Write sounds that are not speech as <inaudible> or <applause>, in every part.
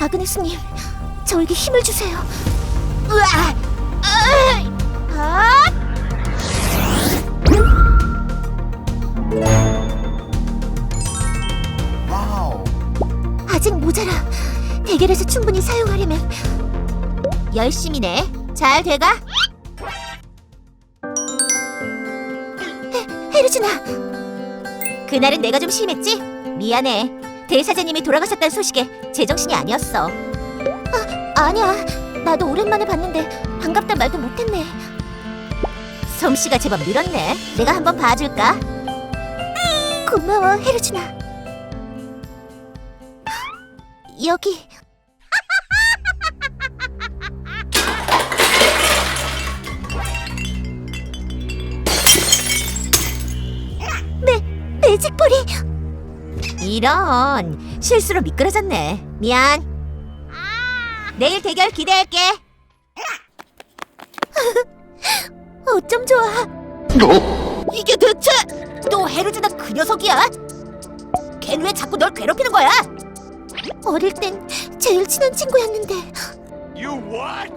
아그네스님, 저에게 힘을 주세요. 으아! 으이! 아! 아 모자라. 대결에서 충분히 사용하려면 열심히네. 잘 돼가. 헤, 헤르즈나. 그날은 내가 좀 심했지? 미안해. 대사장님이 돌아가셨다는 소식에 제정신이 아니었어. 아, 아니야. 나도 오랜만에 봤는데 반갑단 말도 못했네. 솜씨가 제법 늘었네. 내가 한번 봐줄까? 고마워, 헤르즈나. 여기. 매, 매직볼이. 이런 실수로 미끄러졌네. 미안. 내일 대결 기대할게. <laughs> 어쩜 좋아. 이게 대체 또 헤르즈나 그 녀석이야? 걔는 왜 자꾸 널 괴롭히는 거야? 어릴 땐 제일 친한 친구였는데 You what?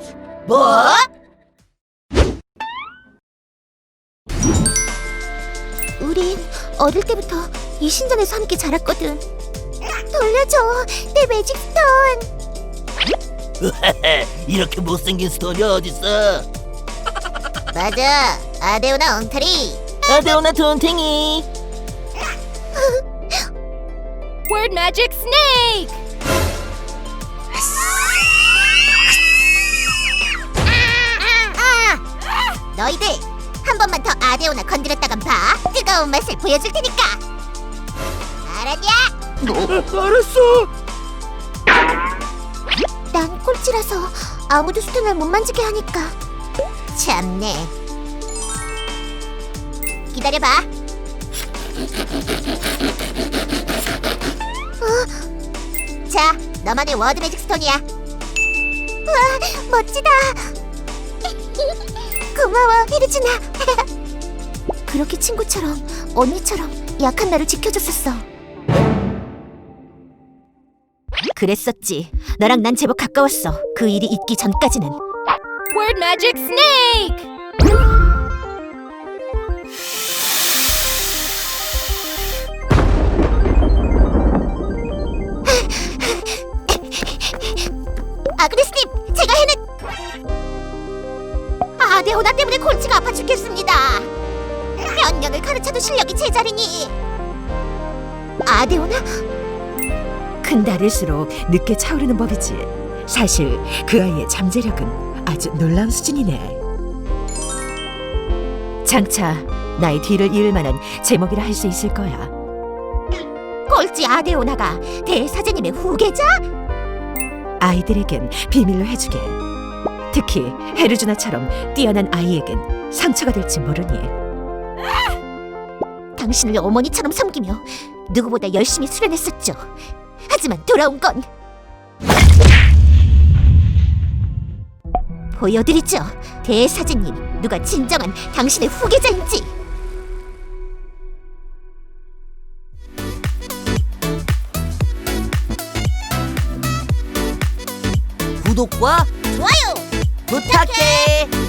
뭐? 우린 어릴 때부터 이 신전에서 함께 자랐거든 돌려줘 내 매직 스톤 <laughs> 이렇게 못생긴 스톤이 어딨어? 맞아 아데오나 엉터리 아데오나 돈탱이 Word Magic Snake! 너희들 한 번만 더 아데오나 건드렸다간 봐. 뜨거운 맛을 보여줄 테니까. 알았냐? 알았어. 난 꼴찌라서 아무도 스톤을 못 만지게 하니까. 참네. 기다려봐 너만의 워드 매직 스톤이야 와 멋지다 고마워 히르즈나 <laughs> 그렇게 친구처럼 언니처럼 약한 나를 지켜줬었어 그랬었지. 너랑 난 제법 가까웠어. 그 일이 있기 전까지는. Word Magic! 아그네스님, 제가 해낸 아데오나 때문에 골치가 아파 죽겠습니다. 몇 년을 가르쳐도 실력이 제자리니. 아데오나? 큰 달일수록 늦게 차오르는 법이지. 사실 그 아이의 잠재력은 아주 놀라운 수준이네. 장차 나의 뒤를 이을 만한 제목이라 할 수 있을 거야. 꼴찌 아데오나가 대사제님의 후계자? 아이들에겐 비밀로 해주게. 특히 헤르주나처럼 뛰어난 아이에겐 상처가 될지 모르니. 당신을 어머니처럼 섬기며 누구보다 열심히 수련했었죠. 하지만 돌아온 건 보여드리죠. 대사제님, 누가 진정한 당신의 후계자인지. 구독과 좋아요. 부탁해